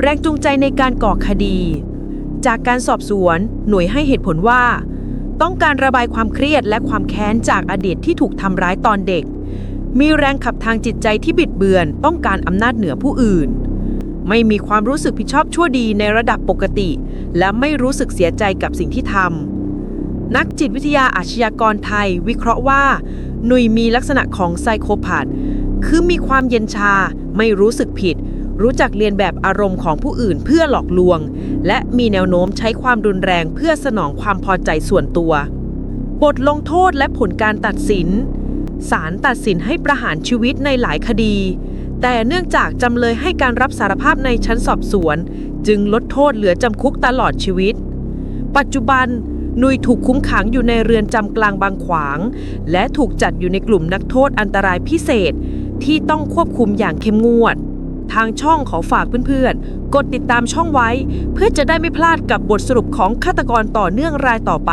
แรงจูงใจในการก่อคดี จากการสอบสวน หน่วยให้เหตุผลว่า ต้องการระบายความเครียดและความแค้นจากอดีตที่ถูกทำร้ายตอนเด็ก มีแรงขับทางจิตใจที่บิดเบือน ต้องการอำนาจเหนือผู้อื่น ไม่มีความรู้สึกผิดชอบชั่วดีในระดับปกติ และไม่รู้สึกเสียใจกับสิ่งที่ทำนักจิตวิทยาอาชญากรไทย วิเคราะห์ว่า หนุ่ยมีลักษณะของไซโคพาธคือมีความเย็นชาไม่รู้สึกผิด รู้จักเรียนแบบอารมณ์ของผู้อื่นเพื่อหลอกลวง และมีแนวโน้มใช้ความรุนแรงเพื่อสนองความพอใจส่วนตัว บทลงโทษและผลการตัดสินศาลตัดสินให้ประหารชีวิตในหลายคดี แต่เนื่องจากจำเลยให้การรับสารภาพในชั้นสอบสวน จึงลดโทษเหลือจำคุกตลอดชีวิต ปัจจุบันนุยถูกคุ้มขังอยู่ในเรือนจำกลางบางขวาง และถูกจัดอยู่ในกลุ่มนักโทษอันตรายพิเศษที่ต้องควบคุมอย่างเข้มงวด ทางช่องขอฝากเพื่อนๆ กดติดตามช่องไว้ เพื่อจะได้ไม่พลาดกับบทสรุปของฆาตกรต่อเนื่องรายต่อไป